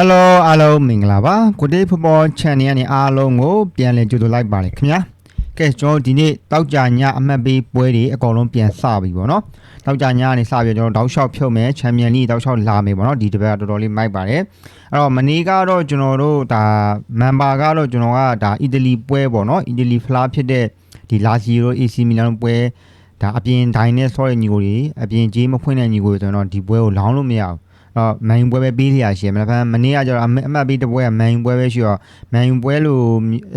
Hello အားလုံးမင်္ဂလာပါကိုတေးဖဘော channel ကနေအားလုံးကိုပြန်လည်ကြိုဆိုလိုက်ပါတယ်ခင်ဗျာကဲကျွန်တော်ဒီနေ့တောက်ကြညအမှတ်ပေးပွဲတွေအကုန်လုံးပြန်စပြီပေါ့နော်တောက်ကြညကနေစပြီးကျွန်တော်တောက်လျှောက်ဖြုတ်မယ်ချန်ပီယံလိတောက်လျှောက်လာမယ်ပေါ့နော်ဒီတစ်ပတ်ကတော်တော်လေးမိုက်ပါတယ်အဲ့တော့မနေ့ကတော့ကျွန်တော်တို့ဒါမန်ပါကတော့ကျွန်တော်ကဒါအီတလီပွဲပေါ့နော်အီတလီဖလားဖြစ်တဲ့ဒီလာစီယို AC မီလန်ပွဲဒါအပြင်ဒိုင်နဲ့ဆော့တဲ့ညီကိုတွေအပြင်ဂျေးမဖွင့်တဲ့ညီကိုတွေဆိုတော့ဒီပွဲကိုလောင်းလို့မရဘူး တော့မန်ယူပွဲပဲပေးစရာရှိတယ်မနေ့ကမနေ့ကကျတော့အမတ်ပေးတဲ့ပွဲကမန်ယူပွဲပဲရှိတော့မန်ယူပွဲလို့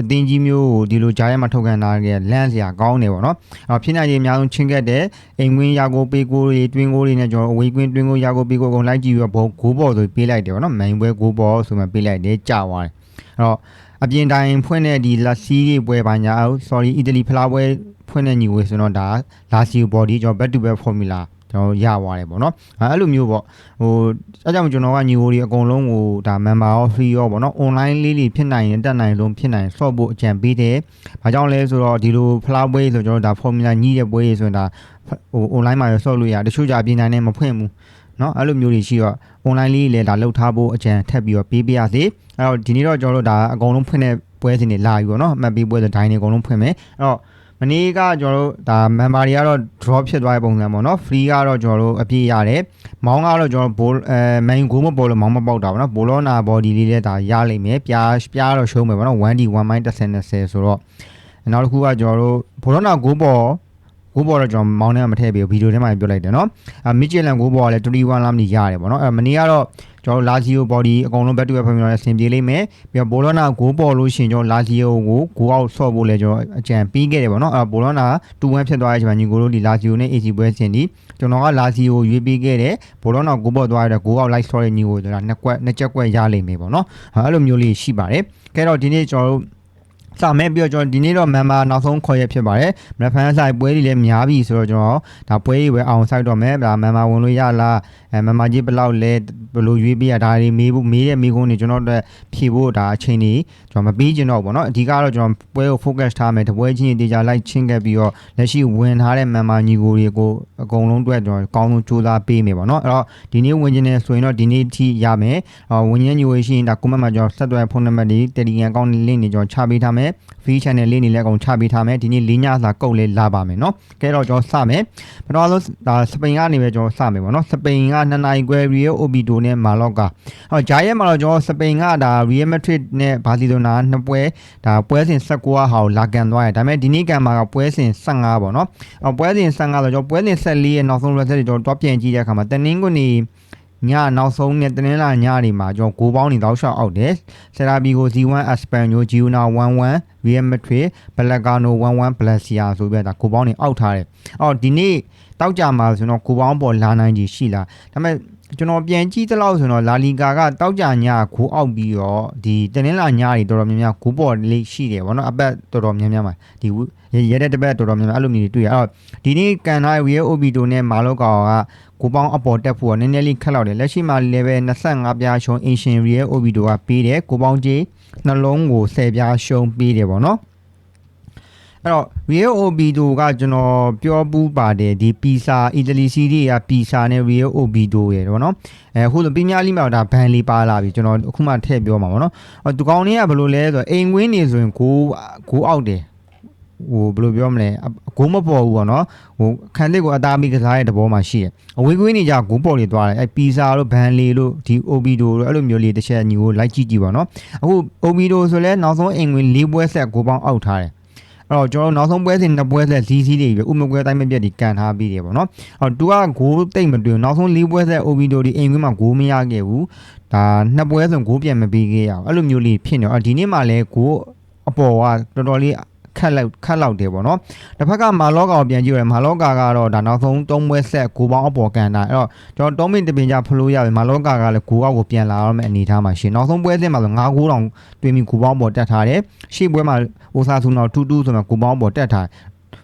အသင်းကြီးမျိုးကိုဒီလိုကြားထဲမှာထုတ်ကန်လာတဲ့လန့်စရာကောင်းတယ်ပေါ့နော်အဲ့တော့ဖြစ်နိုင်ခြင်းအများဆုံးချင်းကက်တဲ့အိမ်ကွင်းရာကိုပေးကိုတွေတွင်းကိုတွေနဲ့ကျွန်တော်အဝေးကွင်းတွင်းကိုရာကိုပေးကိုအကုန်လိုက်ကြည့်ပြီးတော့ဘောဂိုးဘော်ဆိုပေးလိုက်တယ်ပေါ့နော်မန်ယူပွဲဂိုးဘော်ဆိုမှပေးလိုက်တယ်ကြာသွားတယ်အဲ့တော့အပြင်တိုင်းဖွင့်တဲ့ဒီလက်စီးတွေပွဲပါညာ sorry အီတလီဖလားပွဲဖွင့်တဲ့ညီဝေဆိုတော့ဒါလာစီယိုဘော်ဒီကျွန်တော် back to back formula ကျွန်တော်ရသွားတယ်ပေါ့နော်အဲ့လိုမျိုးပေါ့ဟိုအဲကြောင့်ကျွန်တော်ကညီကိုတွေအကုန်လုံးကိုဒါ member ရော free ရောပေါ့နော် online လေးလေးဖြစ်နိုင်ရင်တက်နိုင်လုံးဖြစ်နိုင်ဆော့ဖို့အကြံပေးတယ်။ဘာကြောင့်လဲဆိုတော့ဒီလို flower ပွဲဆိုကျွန်တော်ဒါ formula ညှိတဲ့ပွဲတွေဆိုရင်ဒါဟို online မှာရောဆော့လို့ရတချို့ကြအပြင်တိုင်းနဲ့မဖွင့်ဘူးเนาะအဲ့လိုမျိုးတွေရှိတော့ online လေးလည်းဒါလှုပ်ထားဖို့အကြံထပ်ပြီးတော့ပေးပြရစေ။အဲ့တော့ဒီနေ့တော့ကျွန်တော်တို့ဒါအကုန်လုံးဖွင့်တဲ့ပွဲစဉ်တွေလာပြီပေါ့နော်။အမှတ်ပေးပွဲဆိုဒိုင်းတွေအကုန်လုံးဖွင့်မယ်။အဲ့တော့ မနေ့ကကျွန်တော်တို့ဒါ member တွေကတော့ drop ဖြစ်သွားတဲ့ပုံစံပေါ့နော် free ကတော့ကျွန်တော်တို့အပြည့်ရတယ်မောင်းကတော့ကျွန်တော်ဘိုးအဲ main goal မပေါ်လို့မောင်းမပေါက်တာပေါ့နော်ဘောလောနာ body လေးလည်းဒါရလိမ့်မယ်ပြားပြားတော့ရှုံးမယ်ပေါ့နော် 1D 1 mind 10 20ဆိုတော့နောက်တစ်ခုကကျွန်တော်တို့ဘောလောနာ goal ပေါ် ကိုဘောတော့ကျွန်တော်မောင်းထဲမှာမထည့်ပြီးဗီဒီယိုထဲမှာပြောလိုက်တယ်နော်အမစ်ချီလန်ကိုဘောကလည်း21လမ်းနေရတယ်ပေါ့နော်အဲမနေ့ကတော့ကျွန်တော်လာဇီယို body အကုန်လုံး back to back ဖမ်းပြီးတော့အဆင်ပြေလိမ့်မယ်ပြီးတော့ဘောလောနာကိုပေါ်လို့ရှိရင်ကျွန်တော်လာဇီယိုကိုကိုအောက်ဆော့ဖို့လည်းကျွန်တော်အကြံပေးခဲ့တယ်ပေါ့နော်အဲဘောလောနာ2-1ဖြစ်သွားတဲ့အချိန်မှာညီကိုတို့ဒီလာဇီယိုနဲ့ AC ပွဲဆင်ဒီကျွန်တော်ကလာဇီယိုရွေးပေးခဲ့တယ်ဘောလောနာကိုပေါ်သွားတဲ့ကိုအောက် light story ညီကိုဆိုတာနှစ်ကွက်နှစ်ချက်ကွက်ရလိမ့်မယ်ပေါ့နော်အဲ့လိုမျိုးလေးရှိပါတယ်ကဲတော့ဒီနေ့ကျွန်တော်တို့ စာမဲပြီးတော့ကျွန်တော်ဒီနေ့တော့ member နောက်ဆုံးခေါ်ရဖြစ်ပါတယ်။မဖန်ဆိုင်ပွဲတွေလည်းများပြီဆိုတော့ကျွန်တော်ဒါပွဲတွေပဲအောင်ဆိုင်တော့မယ်။ဒါ member ဝင်လို့ရလား။အဲ member ကြီးဘယ်လောက်လဲ ဘယ်လိုရွေးပေးရဒါတွေမေးဖို့မေးတဲ့မေးခွန်းတွေကျွန်တော်တို့ဖြေဖို့ဒါအချိန်ကြီးကျွန်တော်မပြီးကျင်တော့ဘူးเนาะအဓိကတော့ကျွန်တော်ပွဲကို focus ထားမယ်တပွဲချင်းတေချာလိုက်ချင်းခဲ့ပြီးတော့လက်ရှိဝင်ထားတဲ့ member ညီကိုတွေကိုအကုန်လုံးအတွက်ကျွန်တော်ကောင်းဆုံးကြိုးစားပေးမယ်ပေါ့เนาะအဲ့တော့ဒီနေ့ဝင်ခြင်းနဲ့ဆိုရင်တော့ဒီနေ့ထိရမယ်။အော်ဝင်ခြင်းညီကိုရှိရင်ဒါ comment မှာကျွန်တော်ဆက်သွယ်ဖုန်းနံပါတ်တွေ Telegram account link တွေကျွန်တော်ချပေးထားမယ်။ free channel လေးနေလည်းအကုန်ချပေးထားမယ်ဒီနေ့လေးညစာကုတ်လေးလာပါမယ်เนาะကဲတော့ကျွန်တော်စမယ်ပထမဆုံးဒါစပိန်ကနေပဲကျွန်တော်စမယ်ပေါ့เนาะစပိန်က2နိုင်ခွဲ Real Obito နဲ့မာလော့ကာဟောဂျာရဲ့မှာတော့ကျွန်တော်စပိန်ကဒါ Real Madrid နဲ့ဘာစီလိုနာနှစ်ပွဲဒါပွဲစဉ်16ဟာကိုလာကန်သွားတယ်ဒါပေမဲ့ဒီနေ့ကမှာကပွဲစဉ်15ပေါ့နော်အော်ပွဲစဉ်15ဆိုတော့ပွဲစဉ်14ရဲ့နောက်ဆုံး result တွေကျွန်တော်တွားပြန်ကြည့်တဲ့အခါမှာတနင်္ဂနွေညနောက်ဆုံးနဲ့တနင်္လာညတွေမှာကျွန်တော်ဂိုးပေါင်းတွေတောက်လျှောက်အောက်တယ်ဆရာဘီကို G1 Espanyol Girona 1-1 Real Madrid Belgrano 1-1 Valencia ဆိုပြီးတော့ဂိုးပေါင်းတွေအောက်ထားတယ်အော်ဒီနေ့တောက်ကြမှာဆိုတော့ဂိုးပေါင်းပေါ်လာနိုင်ကြီးရှိလားဒါပေမဲ့ ကျွန်တော်ပြန်ကြည့်သလောက်ဆိုတော့လာလီဂါကတောက်ကြညဂိုးအောက်ပြီးတော့ဒီတနင်္လာညတွေတော်တော်များများဂိုးပေါ်လေးရှိတယ်ဗောနော်အပတ်တော်တော်များများမှာဒီရဲတဲ့တပတ်တော်တော်များများအဲ့လိုမျိုးတွေတွေ့ရအော်ဒီနေ့ကန်ထား Real Obito နဲ့မာလောကာကကိုပေါင်းအပေါ်တက်ဖို့ကနည်းနည်းလေးခက်လောက်တယ်လက်ရှိမှာ level 25ပြားရှုံး Ancient Real Obito ကပေးတယ်ကိုပေါင်းကြီးနှလုံးကို10ပြားရှုံးပေးတယ်ဗောနော် အဲ့တော့ Real Obito ကကျွန်တော်ပြောပူးပါတယ်ဒီ Pisa Italy Serie က Pisa နဲ့ Real Obito ရယ်ပေါ့နော်အဲခုလိုပညာလိမှာဒါဘန်လေးပါလာပြီကျွန်တော်အခုမှထည့်ပြောမှာပေါ့နော်အော်ဒီကောင်လေးကဘယ်လိုလဲဆိုတော့အိမ်ဝင်းနေဆိုရင်ကိုကိုအောက်တယ်ဟိုဘယ်လိုပြောမလဲဂိုးမပေါ်ဘူးပေါ့နော်ဟိုခန်းတစ်ကိုအသားမိကစားတဲ့တဘောမှာရှိတယ်အဝေးကွင်းနေကြဂိုးပေါ်နေသွားတယ်အဲပီဇာတို့ဘန်လီတို့ဒီအိုဘီဒိုတို့အဲ့လိုမျိုးလေးတစ်ချက်ညီကိုလိုက်ကြည့်ကြည့်ပါနော်အခုအိုဘီဒိုဆိုလဲနောက်ဆုံးအိမ်ဝင်၄ပွဲဆက်ဂိုးပေါင်းအောက်ထားတယ်အဲ့ တော့ကျွန်တော်နောက်ဆုံးပွဲစဉ်နှစ်ပွဲဆက်ဇီးဇီးတွေပဲဥမကွဲတိုင်းမပြတ်ဒီကန်ထားပြီးတယ်ပေါ့နော်။အော်သူကဂိုးတိတ်မတွင်နောက်ဆုံး၄ပွဲဆက်အိုဘီဒိုဒီအိမ်ကွင်းမှာဂိုးမရခဲ့ဘူး။ဒါနှစ်ပွဲဆိုဂိုးပြန်မပေးခဲ့ရအောင်အဲ့လိုမျိုးလေးဖြစ်နေတော့ဒီနေ့မှလည်းဂိုးအပေါ်ကတော်တော်လေး ခက်လောက်ခက်လောက်တယ်ပေါ့နော်တစ်ဖက်ကမာလောကာကိုပြန်ကြည့်ရမာလောကာကတော့ဒါနောက်ဆုံး၃ပွဲဆက်ဂိုးပေါင်းအပေါ်ကန်တာအဲ့တော့ကျွန်တော်၃မိနစ်တပင်ကြဖလို့ရပြီမာလောကာကလည်းဂိုးအောက်ကိုပြန်လာရမယ့်အနေအထားမှာရှင်နောက်ဆုံးပွဲစဉ်မှာဆို၅ဂိုးတောင်တွင်ပြီးဂိုးပေါင်းပေါ်တက်ထားတယ်ရှေ့ပွဲမှာအိုဆာဆူနောက်2-2ဆိုမှဂိုးပေါင်းပေါ်တက်ထား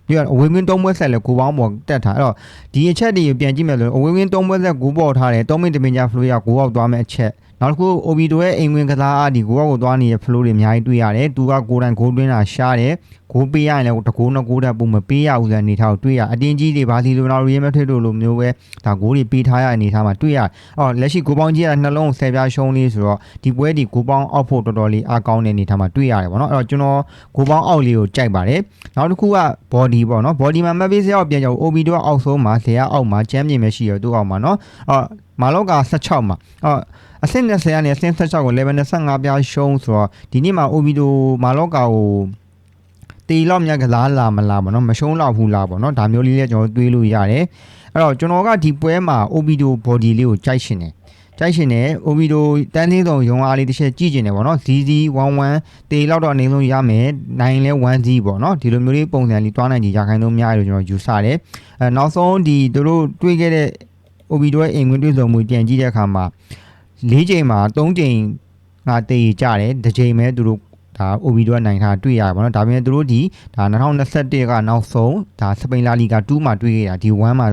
ပြီးတော့အဝင်းဝင်း၃ပွဲဆက်လဲဂိုးပေါင်းပေါ်တက်ထားအဲ့တော့ဒီအချက်တွေကိုပြန်ကြည့်မယ်ဆိုအဝင်းဝင်း၃ပွဲဆက်ဂိုးပေါ်ထားတယ်၃မိနစ်တပင်ကြဖလို့ရဂိုးအောက်သွားမယ့်အချက်နောက်တစ်ခု Obito ရဲ့အိမ်ဝင်ကစားအားဒီကိုကကိုသွားနေတဲ့ flow တွေအများကြီးတွေ့ရတယ်သူကကိုယ်တိုင်ဂိုးတွင်းတာရှားတယ် ဂိုးပေးရရင်လည်းတကိုးနှစ်ကိုးတက်ပုံမပေးရဘူးဆိုတဲ့အနေထားကိုတွေ့ရအတင်းကြီးတွေဘာစီလိုနာရီယမထစ်တို့လိုမျိုးပဲဒါဂိုးတွေပေးထားရတဲ့အနေထားမှာတွေ့ရအော်လက်ရှိဂိုးပေါင်းကြီးကနှလုံးဆယ်ပြားရှုံးလေးဆိုတော့ဒီပွဲဒီဂိုးပေါင်းအောက်ဖို့တော်တော်လေးအားကောင်းတဲ့အနေထားမှာတွေ့ရတယ်ပေါ့နော်အဲ့တော့ကျွန်တော်ဂိုးပေါင်းအောက်လေးကိုကြိုက်ပါတယ်နောက်တစ်ခုက body ပေါ့နော် body မှာမက်ပေးစရာကိုပြန်ကြအောင် OB တို့ကအောက်ဆုံးမှာဇေယျအောက်မှာချမ်းမြေပဲရှိရသူ့အောက်မှာနော်အော်မာလောက်က16မှာအော်အဆင့်20ကနေအဆင့်16ကို level 25ပြားရှုံးဆိုတော့ဒီနေ့မှာ OB တို့မာလောက်ကကို တီလောက်မြတ်ကစားလာမလားပေါ့နော်မရှုံးလောက်ဘူးလားပေါ့နော်ဒါမျိုးလေးလည်းကျွန်တော်တွေးလို့ရတယ်အဲ့တော့ကျွန်တော်ကဒီပွဲမှာ OB တို့ body လေးကိုကြိုက်ရှင်တယ်ကြိုက်ရှင်တယ် OB တို့တန်းသေးဆုံးရုံအားလေးတစ်ချက်ကြည့်ကျင်တယ်ပေါ့နော် ZZ11 တေလောက်တော့အနေဆုံးရမယ်နိုင်လဲ 1Z ပေါ့နော်ဒီလိုမျိုးလေးပုံစံလေးတွားနိုင်ကြရခိုင်တော့များတယ်လို့ကျွန်တော်ယူဆတယ်အဲနောက်ဆုံးဒီတို့တို့တွေးခဲ့တဲ့ OB တို့ရဲ့အိမ်ဝင်တွေးဆုံမှုပြန်ကြည့်တဲ့အခါမှာ၄ချိန်မှာ၃ချိန်ငါတေကြတယ်တစ်ချိန်ပဲသူတို့ ဒါ OB တို့ကနိုင်ထားတွေ့ရတယ်ပေါ့နော်ဒါပေမဲ့သူတို့ဒီဒါ2021ကနောက်ဆုံးဒါစပိန်လာလီဂါ2မှာတွေ့ခဲ့တာဒီ1မှာ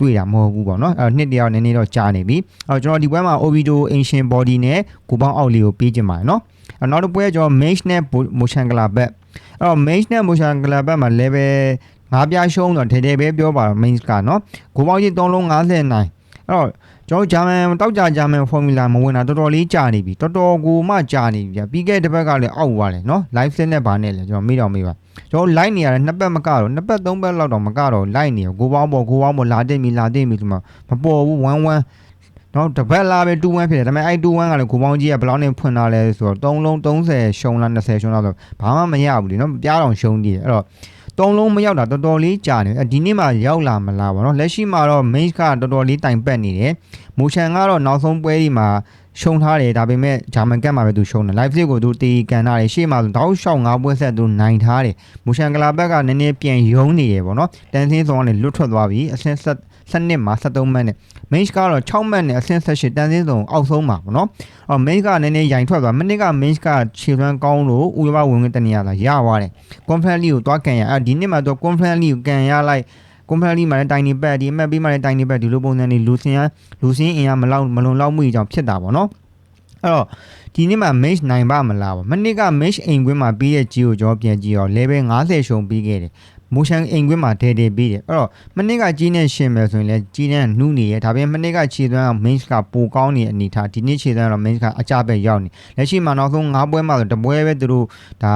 တွေ့တာမဟုတ်ဘူးပေါ့နော်အဲ့တော့နှစ်တယောက်နည်းနည်းတော့ကြာနေပြီအဲ့တော့ကျွန်တော်ဒီပွဲမှာ Ovido Ancient Body နဲ့ကိုပေါင်းအောက်လေးကိုပေးခြင်းပါတယ်နော်အဲ့နောက်တစ်ပွဲကျွန်တော် Mage နဲ့ Motion Club ဘက်အဲ့တော့ Mage နဲ့ Motion Club ဘက်မှာ level ငါးပြားရှုံးတော့ထဲထဲပဲပြောပါတော့ Main ကနော်ကိုပေါင်းကြီး3လုံး59အဲ့တော့ ကျွန်တော်ဂျာမန်တောက်ကြဂျာမန်ဖော်မူလာမဝင်တာတော်တော်လေးကြာနေပြီတော်တော်ကိုမှကြာနေပြီပြီးခဲ့တဲ့ဘက်ကလည်းအောက်သွားတယ်နော် live set နဲ့ဗာနဲ့လေကျွန်တော်မေးတော့မေးပါကျွန်တော် live နေရတယ်နှစ်ပတ်မကတော့နှစ်ပတ်သုံးပတ်လောက်တော့မကတော့ live နေရကိုပေါင်းပေါ်ကိုပေါင်းပေါ်လာတင်ပြီလာတင်ပြီဆိုမှမပေါ်ဘူး1 1နော်တပတ်လာပဲ2-1ဖြစ်တယ်ဒါပေမဲ့အဲ့2-1ကလည်းကိုပေါင်းကြီးကဘယ်လောက်နဲ့ဖွင့်လာလဲဆိုတော့3လုံး30ရှုံးလား20ရှုံးလားဆိုဘာမှမရဘူးလीနော်ပြားတော်ရှုံးတည်တယ်အဲ့တော့ သုံးလုံးမရောက်တာတော်တော်လေးကြာနေဒီနေ့မှရောက်လာမလားဗောနော်လက်ရှိမှာတော့ main ကတော်တော်လေးတိုင်ပတ်နေတယ် motion ကတော့နောက်ဆုံးပွဲဒီမှာ ရှုံထားတယ်ဒါပေမဲ့ဂျာမန်ကတ်မှာပဲသူရှုံတယ် live flip ကိုသူတီကန်ထားတယ်ရှေ့မှာဆိုတောက်လျှောက်၅ပွဲဆက်သူနိုင်ထားတယ် motion ကလာဘက်ကနည်းနည်းပြန်ယုံနေတယ်ဗောနော်တန်ဆင်းဆောင်ကနေလွတ်ထွက်သွားပြီအဆင့်ဆက်စနစ်မှာ73မှတ်နဲ့ main ကတော့6မှတ်နဲ့အဆင့်78တန်ဆင်းဆောင်အောက်ဆုံးမှာဗောနော်အော် main ကနည်းနည်းရိုင်ထွက်သွားမနစ်က main ကခြေသွမ်းကောင်းလို့ဥရောပဝင်ဝင်တနေရတာရသွားတယ် conference league ကိုသွားကန်ရအဲဒီနေ့မှာတော့ conference league ကိုကန်ရလိုက် company မှာလည်း tiny pad ဒီ map ပြီးမှလည်း tiny pad ဒီလိုပုံစံတွေလူစင်ရလူစင်းအင်အားမလောက်မလုံလောက်မှုကြောင့်ဖြစ်တာပေါ့နော်အဲ့တော့ဒီနေ့မှာ mesh နိုင်ပါမလားပေါ့မနေ့က mesh အိမ်ကွင်းမှာပြီးတဲ့ကြီးကိုကျွန်တော်ပြန်ကြည့်တော့ level 50ရှုံပြီးခဲ့တယ် motion အိမ်ကွင်းမှာဒဲဒဲပြီးတယ်အဲ့တော့မနေ့ကကြီးနဲ့ရှင်မယ်ဆိုရင်လည်းကြီးနဲ့နှူးနေရဒါပေမဲ့မနေ့ကခြေသွမ်းက main ကပိုကောင်းနေတဲ့အနေထားဒီနေ့ခြေသွမ်းကတော့ main ကအကြပဲရောက်နေလက်ရှိမှာနောက်ဆုံး၅ပွဲမှာဆိုတပွဲပဲသူတို့ဒါ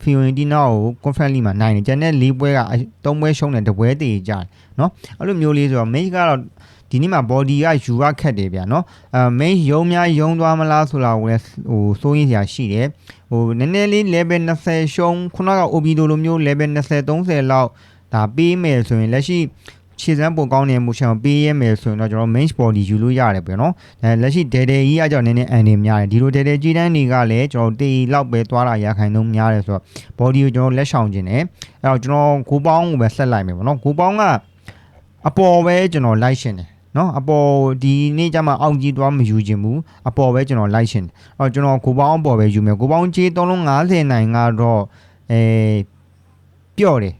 Fiorentina ကို conference league မှာနိုင်တယ်ကျန်တဲ့၄ပွဲက၃ပွဲရှုံးတယ်တပွဲတည်ကြတယ်နော်အဲ့လိုမျိုးလေးဆိုတော့ main ကတော့ ဒီနေ့မှာ body ကယူရခက်တယ်ဗျာနော်အဲ main ယုံများယုံသွားမလားဆိုတာကိုလည်းဟိုစိုးရင်းစရာရှိတယ်ဟိုနည်းနည်းလေး level 20ရှုံးခုနက OB လိုမျိုး level 20 30လောက်ဒါပေးမယ်ဆိုရင်လက်ရှိခြေစမ်းပုံကောင်းတဲ့ motion ပေးရမယ်ဆိုရင်တော့ကျွန်တော် main body ယူလို့ရတယ်ပေါ့နော်အဲလက်ရှိ dead dead ကြီးကကြောင့်နည်းနည်းအန်နေများတယ်ဒီလို dead dead ကြီးတန်းတွေကလည်းကျွန်တော်တေးလောက်ပဲသွားတာရခိုင်နှုန်းများတယ်ဆိုတော့ body ကိုကျွန်တော်လက်ဆောင်ခြင်းတယ်အဲတော့ကျွန်တော်ကိုပေါင်းကိုပဲဆက်လိုက်မယ်ပေါ့နော်ကိုပေါင်းကအပေါ်ပဲကျွန်တော်လိုက်ရှင်တယ် နော်အပေါ်ဒီနေ့ကျမှအောင်ကြီးသွားမယူခြင်းဘူးအပေါ်ပဲကျွန်တော်လိုက်ရှင်တယ်အော်ကျွန်တော်ကိုပေါင်းအပေါ်ပဲယူမယ်ကိုပေါင်းကြီး3လုံး50နိုင်ကတော့အဲပြော့တယ်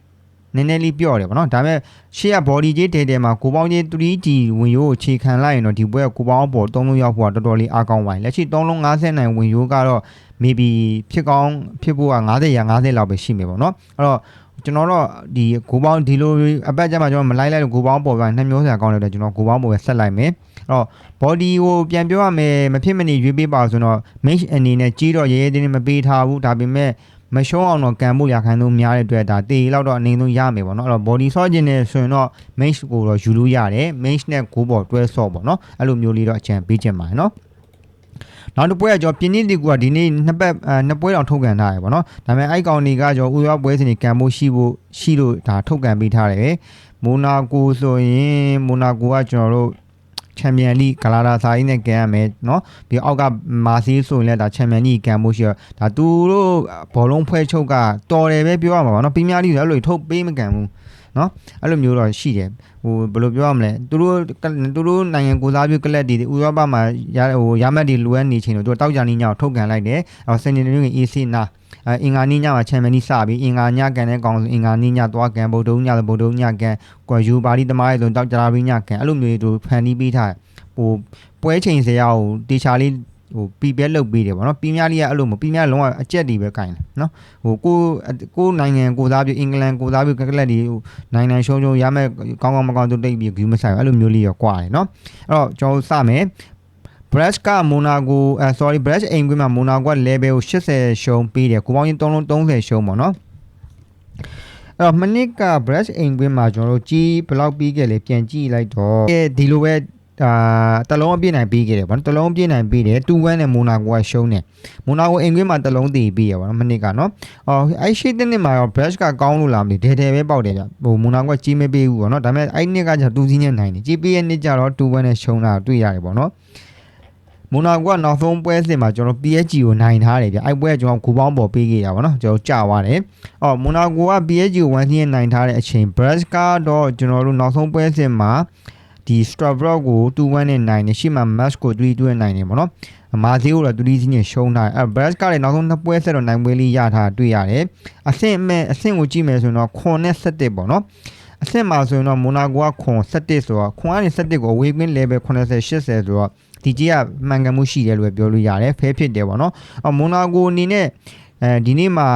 နည်းနည်းလေးပြော့တယ်ဗောနော်ဒါပေမဲ့ရှေ့က body ကြီးတဲတဲမှာကိုပေါင်းကြီး 3D ဝင်ရိုးကိုခြေခံလိုက်ရင်တော့ဒီဘွဲကကိုပေါင်းအပေါ်3လုံးရောက်ဖို့ကတော်တော်လေးအားကောင်းပါ යි လက်ရှိ3လုံး50နိုင်ဝင်ရိုးကတော့ maybe ဖြစ်ကောင်းဖြစ်ဖို့က90ရာ90လောက်ပဲရှိမယ်ဗောနော်အဲ့တော့ ကျွန်တော်တော့ဒီဂိုးပေါင်းဒီလိုအပတ်ကျမှကျွန်တော်မလိုက်လိုက်လို့ဂိုးပေါင်းပေါ်ပိုင်းနှစ်မျိုးစရာကောင်းတယ်ကျွန်တော်ဂိုးပေါင်းပေါ်ပဲဆက်လိုက်မယ်အဲ့တော့ body ကိုပြန်ပြောရမယ်မဖြစ်မနေရွေးပေးပါဆိုတော့ mesh အနေနဲ့ကြီးတော့ရဲရဲတင်းတင်းမပေးထားဘူးဒါပေမဲ့မရှုံးအောင်တော့ကန်ဖို့ရခိုင်ဆုံးများတဲ့အတွက်ဒါတေလောက်တော့အနေဆုံးရမယ်ပေါ့နော်အဲ့တော့ body ဆော့ခြင်းနဲ့ဆိုရင်တော့ mesh ကိုတော့ယူလို့ရတယ် mesh နဲ့ဂိုးပေါ်တွဲဆော့ပေါ့နော်အဲ့လိုမျိုးလေးတော့အချံပေးခြင်းပါတယ်နော် နောက်တစ်ပွဲကကျွန်တော်ပြင်းနေတီကူကဒီနေ့နှစ်ပတ်အဲနှစ်ပွဲတောင်ထုတ်ကန်ထားရပါတော့ဒါပေမဲ့အဲ့ကောင်တွေကကျွန်တော်ဥရောပွဲစဉ်တွေကန်ဖို့ရှိဖို့ရှိလို့ဒါထုတ်ကန်ပေးထားတယ်မိုနာကိုဆိုရင်မိုနာကိုကကျွန်တော်တို့ချန်ပီယံလိဂလာတာစာကြီးနဲ့ကန်ရမယ်เนาะပြီးအောက်ကမာစီးဆိုရင်လည်းဒါချန်ပီယံလိကန်ဖို့ရှိတော့ဒါသူတို့ဘောလုံးဖွဲချုပ်ကတော်တယ်ပဲပြောရမှာပါเนาะပီးမီယာလိဆိုအဲ့လိုထုတ်ပေးမကန်ဘူး နော်အဲ့လိုမျိုးတော့ရှိတယ်ဟိုဘယ်လိုပြောရမလဲသူတို့သူတို့နိုင်ငံကိုစားပြုကလပ်တွေဥရောပမှာရဟိုရမတ်တွေလိုအပ်နေချိန်တော့သူတောက်ကြနေညောင်ထုတ်ကန်လိုက်တယ်အော်စနေနေ့က AC နာအင်္ဂါနေ့ညမှာချန်ပီယံလိစပြီးအင်္ဂါညကန်တဲ့ကောင်ဆိုအင်္ဂါနေ့ညသွားကန်ဗုဒ္ဓညလည်းဗုဒ္ဓညကန်ကွာယူပါရီတမားရဲ့ဆိုတောက်ကြရာပြီးညကန်အဲ့လိုမျိုးတွေဖန်တီးပေးထားဟိုပွဲချိန်စရာကိုတေချာလေး ဟဟိုပီပဲလုတ်ပေးတယ်ပေါ့နော်ပီးများလေးကအဲ့လိုမပီးများလုံးဝအကျက်တွေပဲကင်တယ်နော်ဟိုကိုကိုနိုင်ငံကိုသားပြုအင်္ဂလန်ကိုသားပြုကကလက်တွေဟိုနိုင်ငံရှုံးရှုံးရမဲ့ကောင်းကောင်းမကောင်းသူတိတ်ပြီးဂူးမဆိုင်ဘူးအဲ့လိုမျိုးလေးရောကွာတယ်နော်အဲ့တော့ကျွန်တော်စမယ် Brash ကမိုနာကိုအဲ sorry Brash အိမ်ကွင်းမှာမိုနာကိုက level ကို80ရှုံးပေးတယ်ကိုပေါင်းရင်3လုံး30ရှုံးပေါ့နော်အဲ့တော့မနစ်က Brash အိမ်ကွင်းမှာကျွန်တော်တို့ကြီးဘယ်လောက်ပြီးခဲ့လဲပြန်ကြည့်လိုက်တော့ဒီလိုပဲ အာတလုံးအပြည့်နိုင်ပြီးခဲ့တယ်ဗောနော်တလုံးအပြည့်နိုင်ပြီးတယ်2 1နဲ့မိုနာကိုကရှုံးတယ်မိုနာကိုအိမ်ကွင်းမှာတလုံးတည်ပြီးရဗောနော်မနစ်ကနော်အော်အဲ့ရှိတဲ့နှစ်မှာရော brush ကကောင်းလို့လားမသိဒဲဒဲပဲပေါက်တယ်ဗျဟိုမိုနာကိုကကြီးမပေးဘူးဗောနော်ဒါပေမဲ့အဲ့နှစ်ကကျတူးစီးနဲ့နိုင်တယ်ကြီးပေးရဲ့နှစ်ကျတော့2 1နဲ့ရှုံးတာတွေ့ရတယ်ဗောနော်မိုနာကိုကနောက်ဆုံးပွဲစဉ်မှာကျွန်တော် PSG ကိုနိုင်ထားတယ်ဗျအဲ့ပွဲကကျွန်တော်ဂူပေါင်းပေါ်ပေးခဲ့ရပါတော့ကျွန်တော်ကြာသွားတယ်အော်မိုနာကိုက PSG ကို1စီးနဲ့နိုင်ထားတဲ့အချိန် brush ကတော့ကျွန်တော်တို့နောက်ဆုံးပွဲစဉ်မှာ ဒီ Strawberry ကို2-1နဲ့နိုင်တယ်ရှေ့မှာ match ကို3-2နဲ့နိုင်တယ်ပေါ့နော်မာဇီကိုတော့3စီးနဲ့ရှုံးထားတယ်အဲ brush ကလည်းနောက်ဆုံးနှစ်ပွဲဆက်တော့နိုင်ပွဲလေးရထားတွေ့ရတယ်အဆင့်အမဲ့အဆင့်ကိုကြည့်မယ်ဆိုရင်တော့ခွန်နဲ့7ပေါ့နော်အဆင့်မှာဆိုရင်တော့မိုနာကိုကခွန်7ဆိုတော့ခွန်ကနေ7ကို away win level 80 80ဆိုတော့ဒီကြီးကမှန်ကန်မှုရှိတယ်လို့ပြောလို့ရတယ်ဖဲဖြစ်တယ်ပေါ့နော်အမိုနာကိုအနေနဲ့အဲဒီနေ့မှာ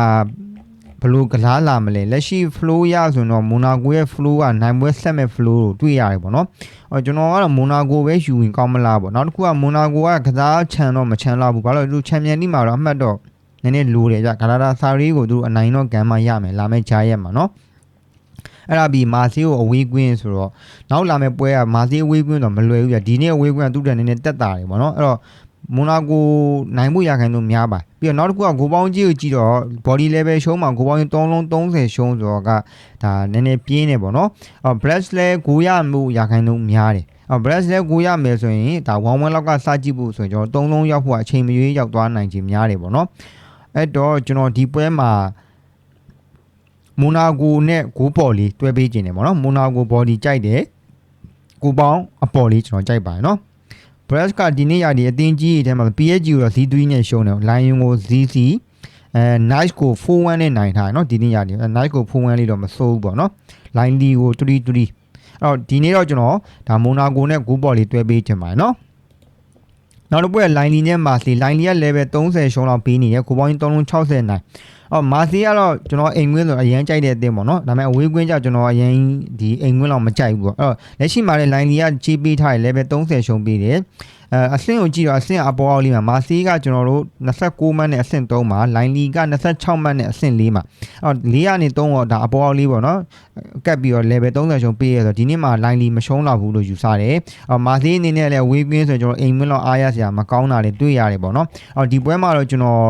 ဘလို့ကလားလာမလဲလက်ရှိ flow ရဆိုတော့မိုနာကိုရဲ့ flow ကနိုင်ပွဲဆက်မဲ့ flow ကိုတွေ့ရတယ်ပေါ့နော်အော်ကျွန်တော်ကတော့မိုနာကိုပဲယူရင်ကောင်းမလားပေါ့နောက်တစ်ခုကမိုနာကိုကကစားချန်တော့မချန်တော့ဘူးဘာလို့လဲသူချန်ပီယံလိမှာတော့အမှတ်တော့နည်းနည်းလိုတယ်ကြဂလာတာဆာရီကိုသူအနိုင်တော့ကန်မရမယ်လာမယ့်ဂျာရက်မှာနော်အဲ့ဒါပြီးမာစီကိုအဝေးကွင်းဆိုတော့နောက်လာမယ့်ပွဲကမာစီအဝေးကွင်းတော့မလွယ်ဘူးပြဒီနေ့အဝေးကွင်းကသူ့တန်နည်းနည်းတက်တာတယ်ပေါ့နော်အဲ့တော့ မိုနာကိုနိုင်မှုရခိုင်လို့များပါပြီးတော့နောက်တစ်ခုကဂိုပေါင်းကြီးကိုကြည့်တော့ body level ရှုံးမှာဂိုပေါင်းကြီး3လုံး30ရှုံးဆိုတော့ကဒါနည်းနည်းပြင်းနေပေါ့နော်အော် breast လဲဂိုရမှုရခိုင်လို့များတယ်အော် breast လဲကိုရမယ်ဆိုရင်ဒါ1 1လောက်ကစကြည့်ဖို့ဆိုရင်ကျွန်တော်3လုံးရောက်ဖို့အချိန်မရွေးရောက်သွားနိုင်ခြင်းများတယ်ပေါ့နော်အဲ့တော့ကျွန်တော်ဒီပွဲမှာမိုနာကိုနဲ့ဂိုးပေါ်လေးတွဲပေးခြင်းတယ်ပေါ့နော်မိုနာကို body ကြိုက်တယ်ကိုပေါင်းအပေါ်လေးကျွန်တော်ကြိုက်ပါတယ်နော် Brass ကဒီနေ့ရဒီအတင်းကြီးတွေထဲမှာ PSG ကိုတော့ Z3 နဲ့ရှုံးတယ် Lion ကို ZC အဲ Nice ကို4-1နဲ့နိုင်ထားတယ်เนาะဒီနေ့ရဒီ Nice ကို4-1လေးတော့မစိုးဘူးပေါ့เนาะ Line D ကို3-3အဲ့တော့ဒီနေ့တော့ကျွန်တော်ဒါမိုနာကိုနဲ့ဂူဘော်လေးတွဲပေးချင်ပါတယ်เนาะ နောက်တစ်ပွဲ line လီနဲ့မာစီ line လီက level 30ရှုံးလောက်ပေးနေတယ်ကိုပေါင်း360နိုင်အော်မာစီကတော့ကျွန်တော်အိမ်ကွင်းဆိုအရန်ကြိုက်တဲ့အသင်းပေါ့နော်ဒါပေမဲ့အဝေးကွင်းကျကျွန်တော်အရန်ဒီအိမ်ကွင်းလောက်မကြိုက်ဘူးပေါ့အဲ့တော့လက်ရှိမှာလည်း line လီကကြီးပေးထားတယ် level 30ရှုံးပေးတယ် အဲအဆင့်ကိုကြည့်တော့အဆင့်အပေါ်အောက်လေးမှာမာစီကကျွန်တော်တို့29မှတ်နဲ့အဆင့်3မှာ line လီက26မှတ်နဲ့အဆင့်4မှာအော်4ကနေ3တော့ဒါအပေါ်အောက်လေးပေါ့နော်ကတ်ပြီးတော့ level 30ရှုံးပေးရဆိုဒီနေ့မှာ line လီမရှုံးတော့ဘူးလို့ယူဆတယ်အော်မာစီအနေနဲ့လည်းဝေးကွင်းဆိုကျွန်တော်အိမ်ကွင်းလောက်အားရစရာမကောင်းတာတွေတွေ့ရတယ်ပေါ့နော်အော်ဒီပွဲမှာတော့ကျွန်တော်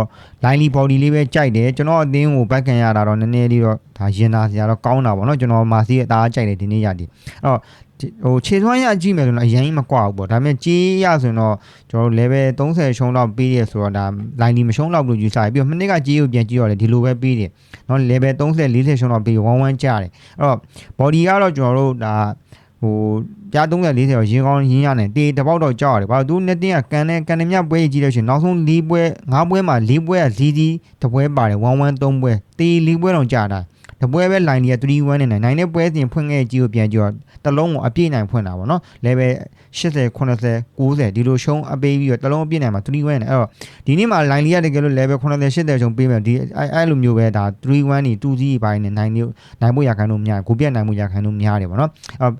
line လီ body လေးပဲကြိုက်တယ်ကျွန်တော်အသင်းကိုဘက်ခံရတာတော့နည်းနည်းလေးတော့ဒါရင်နာစရာတော့ကောင်းတာပေါ့နော်ကျွန်တော်မာစီရဲ့အသားကြိုက်တယ်ဒီနေ့ရဒီအဲ့တော့ ဟိုခြေသွမ်းရကြည့်မယ်ဆိုတော့အရင်မကွာဘူးပေါ့ဒါပေမဲ့ကြေးရဆိုရင်တော့ကျွန်တော် level 30ရှုံးတော့ပေးရဆိုတော့ဒါ line ဒီမရှုံးတော့လို့ယူဆရပြီးတော့မနစ်ကကြေးကိုပြန်ကြည့်တော့လေဒီလိုပဲပေးတယ်เนาะ level 30 40ရှုံးတော့ပေးဝမ်းဝမ်းကြတယ်အဲ့တော့ body ကတော့ကျွန်တော်တို့ဒါဟိုပြား30 40ရောရင်းကောင်းရင်းရနေတေတပေါက်တော့ကြောက်ရတယ်ဘာလို့သူနှစ်တင်းကကန်နဲ့ကန်နေမြပွဲကြီးလို့ရှိရင်နောက်ဆုံး၄ပွဲ၅ပွဲမှာ၄ပွဲကဇီးဇီးတပွဲပါတယ်1 1 3ပွဲတေ၄ပွဲတော့ကြာတာ တပွဲပဲ line ကြီးက3 1နဲ့နိုင်နိုင်တဲ့ပွဲစဉ်ဖွင့်ခဲ့ကြီးကိုပြန်ကြည့်တော့တလုံးကိုအပြည့်နိုင်ဖွင့်တာပေါ့နော် level 80 80 90ဒီလိုရှုံးအပေးပြီးတော့တလုံးအပြည့်နိုင်မှာ3 1နဲ့အဲ့တော့ဒီနေ့မှာ line လေးကတကယ်လို့ level 80 80ရှုံးပေးမယ်ဒီအဲ့အဲ့လိုမျိုးပဲဒါ3 1နေ2 0ပိုင်းနဲ့နိုင်နေနိုင်ဖို့ရခိုင်လို့များကိုပြတ်နိုင်မှုရခိုင်လို့များတယ်ပေါ့နော်အဲ့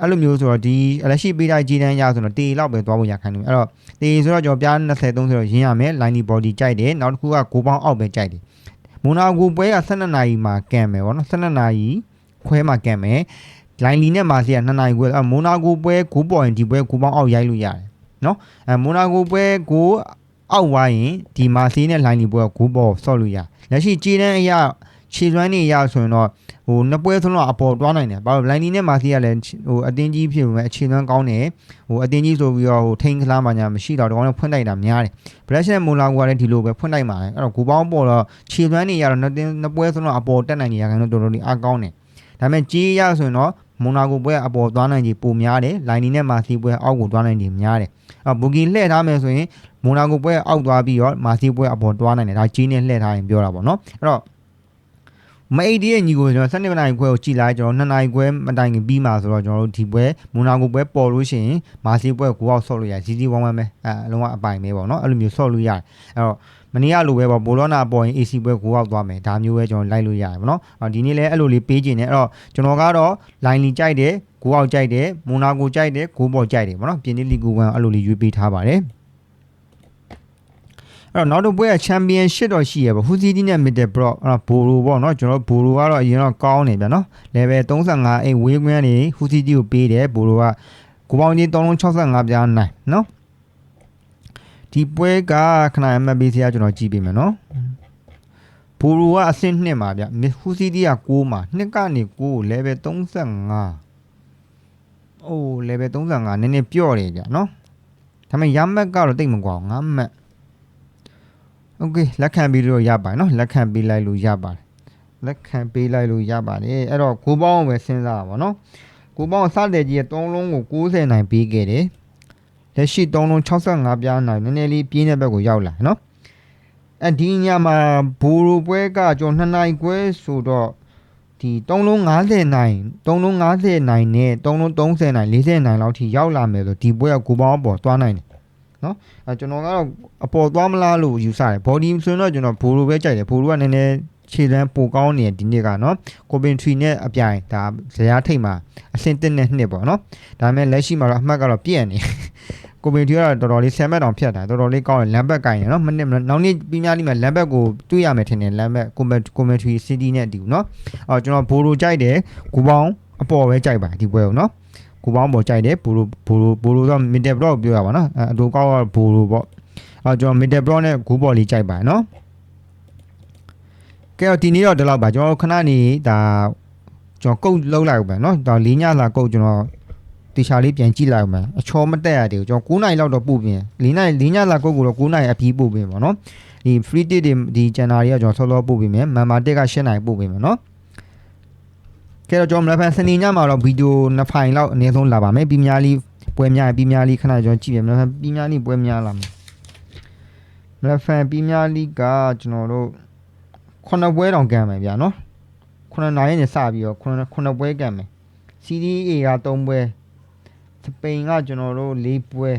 အဲ့လိုမျိုးဆိုတော့ဒီလက်ရှိပေးတိုင်းကြီးတန်းရဆိုတော့တေလောက်ပဲသွားဖို့ရခိုင်လို့အဲ့တော့တေဆိုတော့ကျွန်တော်ပြား20 30ဆိုတော့ရင်းရမယ် line body ကြိုက်တယ်နောက်တစ်ခုကကိုပေါင်းအောက်ပဲကြိုက်တယ် မိုနာကိုပွဲက12နာရီမှာကန်မယ်ဗောနော်12နာရီခွဲမှာကန်မယ်လိုင်းလီနဲ့မာစီက2နာရီခွဲအမိုနာကိုပွဲကိုပေါ်ရင်ဒီပွဲကိုပေါင်းအောက်ရိုက်လို့ရတယ်နော်အဲမိုနာကိုပွဲကိုအောက်ဝိုင်းရင်ဒီမာစီနဲ့လိုင်းလီပွဲကိုပေါ်ဆော့လို့ရလက်ရှိကြည်တန်းအရာ ခြေစွမ်းနေရဆိုရင်တော့ဟိုနှစ်ပွဲဆုံးတော့အပေါ်တွားနိုင်တယ်ဘာလို့လိုင်းနီနဲ့မာစီကလည်းဟိုအတင်းကြီးဖြစ်ပေမဲ့အခြေသွမ်းကောင်းတယ်ဟိုအတင်းကြီးဆိုပြီးတော့ဟိုထိန်ကလားမှညာမရှိတော့ဒီကောင်ကဖွင့်တိုက်တာများတယ် Black နဲ့ Mola ကလည်းဒီလိုပဲဖွင့်တိုက်မှာအဲ့တော့ဂူပေါင်းပေါ်တော့ခြေသွမ်းနေရတော့နှစ်တင်းနှစ်ပွဲဆုံးတော့အပေါ်တက်နိုင်နေရခိုင်တော့တော်တော်လေးအားကောင်းတယ်ဒါပေမဲ့ကြီးရဆိုရင်တော့မွန်နာကိုပွဲအပေါ်သွားနိုင်ကြီးပိုများတယ်လိုင်းနီနဲ့မာစီပွဲအောက်ကိုသွားနိုင်ကြီးများတယ်အဘူဂီလှည့်ထားမယ်ဆိုရင်မွန်နာကိုပွဲအောက်သွားပြီးတော့မာစီပွဲအပေါ်သွားနိုင်တယ်ဒါကြီးနဲ့လှည့်ထားရင်ပြောတာပေါ့နော်အဲ့တော့ဟ မအိတ်တရဲ့ညီကိုကျွန်တော်7နာရီခွဲကိုကြည်လိုက်ကျွန်တော်2နာရီခွဲမတိုင်ခင်ပြီးမှာဆိုတော့ကျွန်တော်တို့ဒီပွဲမွန်နာကိုပွဲပေါ်လို့ရှိရင်မာစီပွဲကိုအောက်ဆော့လို့ရတယ် GG11 ပဲအဲအလုံးဝအပိုင်ပဲပေါ့နော်အဲ့လိုမျိုးဆော့လို့ရတယ်အဲ့တော့မနေ့ကလိုပဲပေါ့ဘောလောနာပေါ်ရင် AC ပွဲကိုအောက်သွားမယ်ဒါမျိုးပဲကျွန်တော်လိုက်လို့ရတယ်ပေါ့နော်အော်ဒီနေ့လည်းအဲ့လိုလေးပေးခြင်းနဲ့အဲ့တော့ကျွန်တော်ကတော့ line လီကြိုက်တယ်ကိုအောက်ကြိုက်တယ်မွန်နာကိုကြိုက်တယ်ကိုပေါ်ကြိုက်တယ်ပေါ့နော်ပြင်းနေလီဂူ1အဲ့လိုလေးရွေးပေးထားပါတယ် အဲ့တော့နောက်တစ်ပွဲက championship တော့ရှိရပါဟူစီတီနဲ့ middle block အဲ့တော့ဘိုလိုပေါ့နော်ကျွန်တော်ဘိုလိုကတော့အရင်တော့ကောင်းနေဗျာနော် level 35အိမ်ဝေးကွင်းနေဟူစီတီကိုပေးတယ်ဘိုလိုကကိုပေါင်းကြီး365ပြားနိုင်နော်ဒီပွဲကခဏ MB ဆရာကျွန်တော်ကြည့်ပေးမယ်နော်ဘိုလိုကအဆင့်2မှာဗျဟူစီတီက6မှာ2ကနေ9ကို level 35အိုး level 35နည်းနည်းပြော့တယ်ဗျနော်ဒါပေမဲ့ရမက်ကတော့တိတ်မကွာ9မက် โอเคလက်ခံပြီးတော့ရပါတယ်เนาะလက်ခံပေးလိုက်လို့ရပါတယ်လက်ခံပေးလိုက်လို့ရပါတယ်အဲ့တော့ကိုပေါင်းပဲစဉ်းစားပါเนาะကိုပေါင်းစတဲ့ကြီးရဲ့3လုံးကို90နိုင်ပေးခဲ့တယ်လက်ရှိ3လုံး65ပြားနိုင်နည်းနည်းလေးပြင်းတဲ့ဘက်ကိုရောက်လာเนาะအဲ့ဒီညမှာဘူရူပွဲကကျွန်တော်2နိုင်ခွဲဆိုတော့ဒီ3လုံး90နိုင်3လုံး90နိုင်နဲ့3လုံး30နိုင်40နိုင်လောက်ထိရောက်လာမယ်ဆိုဒီပွဲကကိုပေါင်းအပေါ်သွားနိုင်တယ် နော်အဲကျွန်တော်ကတော့အပေါ်သွားမလားလို့ယူဆတယ် body ဆိုရင်တော့ကျွန်တော်ဘိုလိုပဲကြိုက်တယ်ဘိုလိုကနည်းနည်းခြေလမ်းပိုကောင်းနေတယ်ဒီနေ့ကနော်ကိုပင်ထရီနဲ့အပြိုင်ဒါဇရာထိတ်မှာအဆင့်တက်နဲ့နှစ်ပေါ့နော်ဒါပေမဲ့လက်ရှိမှာတော့အမှတ်ကတော့ပြည့်နေကိုပင်ထရီကတော့တော်တော်လေးဆယ်မက်တောင်ဖြတ်တာတော်တော်လေးကောင်းတယ်လမ်းဘက်ကင်တယ်နော်မနစ်နောက်နေ့ပြီးများလိမ့်မယ်လမ်းဘက်ကိုတွေ့ရမယ်ထင်တယ်လမ်းဘက်ကိုမကိုမထရီစီးတီးနဲ့အတူနော်အော်ကျွန်တော်ဘိုလိုကြိုက်တယ်ကိုပေါင်းအပေါ်ပဲကြိုက်ပါဒီပွဲကိုနော် ကိုပေါင်းပေါ်ကြိုက်တယ်ဘူလိုဘူလိုဘူလိုဆိုမီတယ်ဘလော့ပြောရပါနော်အဲအတူကောက်ကဘူလိုပေါ့အဲကျွန်တော်မီတယ်ဘလော့နဲ့ဂူဘော်လေးကြိုက်ပါတယ်နော်ကဲတော့ဒီနေ့တော့ဒီလောက်ပါကျွန်တော်ခဏနေဒါကျွန်တော်ကုတ်လုံးလိုက်ဦးမယ်နော်ဒါလေးညလာကုတ်ကျွန်တော်တီချာလေးပြန်ကြည့်လိုက်ဦးမယ်အချောမတက်ရသေးဘူးကျွန်တော်9နိုင်လောက်တော့ပို့ပြင်လေးနိုင်လေးညလာကုတ်ကိုတော့9နိုင်အပြီးပို့ပြင်ပါနော်ဒီ free tip တွေဒီ channel တွေကကျွန်တော်ဆော်ဆော်ပို့ပြင်မယ် member တက်က10နိုင်ပို့ပြင်မယ်နော် ကဲတော့ကျွန်တော်မနက်ဖြန်စနေညမှာတော့ဗီဒီယိုနှစ်ဖိုင်လောက်အနည်းဆုံးလာပါမယ်ပြီးများလေးပွဲများပြီးများလေးခဏကျွန်တော်ကြည့်ပြမနက်ဖြန်ပြီးများလေးပွဲများလာမယ်မနက်ဖြန်ပြီးများလေးကကျွန်တော်တို့ခုနှစ်ပွဲတောင်ကန်မယ်ဗျာနော်ခုနှစ်နိုင်နဲ့စပြီးတော့ခုနှစ်ခုနှစ်ပွဲကန်မယ် CDA က3ပွဲစပိန်ကကျွန်တော်တို့4ပွဲ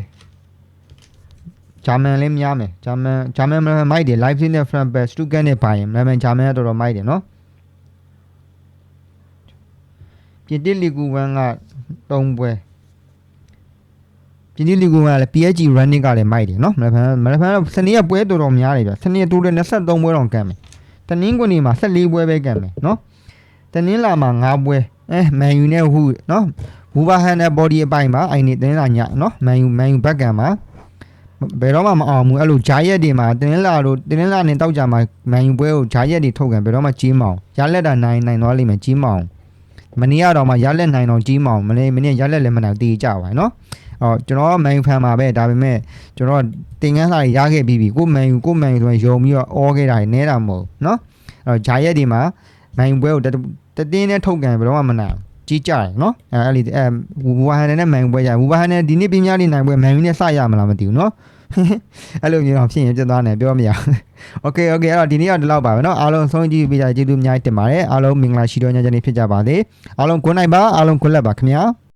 ဂျာမန်လည်းများမယ်ဂျာမန်ဂျာမန်မနက်ဖြန်မိုက်တယ် live နဲ့ front back စတူကန်နဲ့ပါရင်မနက်ဖြန်ဂျာမန်ကတော်တော်မိုက်တယ်နော် ပြင်တစ်လီဂူ1က3ပွဲပြင်တစ်လီဂူ1ကလည်း PSG running ကလည်းမိုက်တယ်နော်မနက်ဖြန်မနက်ဖြန်စနေကပွဲတော်တော်များတယ်ဗျစနေတိုးတယ်23ပွဲတော့ကန်မယ်တနင်္ဂနွေမှာ14ပွဲပဲကန်မယ်နော်တနင်္လာမှာ5ပွဲအဲမန်ယူနဲ့ဟူနော်ဘူဘာဟန်နဲ့ body အပိုင်းမှာအိုင်နေတင်းလာညနော်မန်ယူမန်ယူဘက်ကန်မှာဘယ်တော့မှမအောင်ဘူးအဲ့လိုဂျာရက်တွေမှာတင်းလာတို့တင်းလာနဲ့တောက်ကြမှာမန်ယူပွဲကိုဂျာရက်တွေထုတ်ကန်ဘယ်တော့မှကြီးမအောင်ရလက်တာနိုင်နိုင်သွားလိမ့်မယ်ကြီးမအောင် မနေ့ကတော့မှရလက်နိုင်တော့ကြီးမအောင်မနေ့မနေ့ရလက်လည်းမနိုင်တေးကြပါနော်အော်ကျွန်တော်မန်ယူဖန်ပါပဲဒါပေမဲ့ကျွန်တော်တင်ကန်းစာရခဲ့ပြီးပြီကိုမန်ယူကိုမန်ယူဆိုရင်ယုံပြီးတော့အော်ခဲ့တာနဲတာမဟုတ်နော်အဲ့တော့ဂျာရက်ဒီမှာမန်ယူပွဲကိုတတင်းနဲ့ထုတ်ကန်ဘယ်တော့မှမနိုင်ကြီးကြတယ်နော်အဲ့အဲ့ဒီအဲဝူဘာဟန်နဲ့မန်ယူပွဲကြဝူဘာဟန်နဲ့ဒီနေ့ပြင်းပြလေးနိုင်ပွဲမန်ယူနဲ့စရမလားမသိဘူးနော် အဲ့လိုမျိုးတော့ဖြစ်ရင်ပြတ်သွားတယ်ပြောမရဘူးโอเคโอเคအဲ့တော့ဒီနေ့ကဒီလောက်ပါပဲเนาะအားလုံးဆုံးကြည့်ပေးကြကျေးဇူးအများကြီးတင်ပါတယ်အားလုံးမင်္ဂလာရှိတော်ညချမ်းနေဖြစ်ကြပါစေအားလုံး good night ပါအားလုံး good luck ပါခင်ဗျာ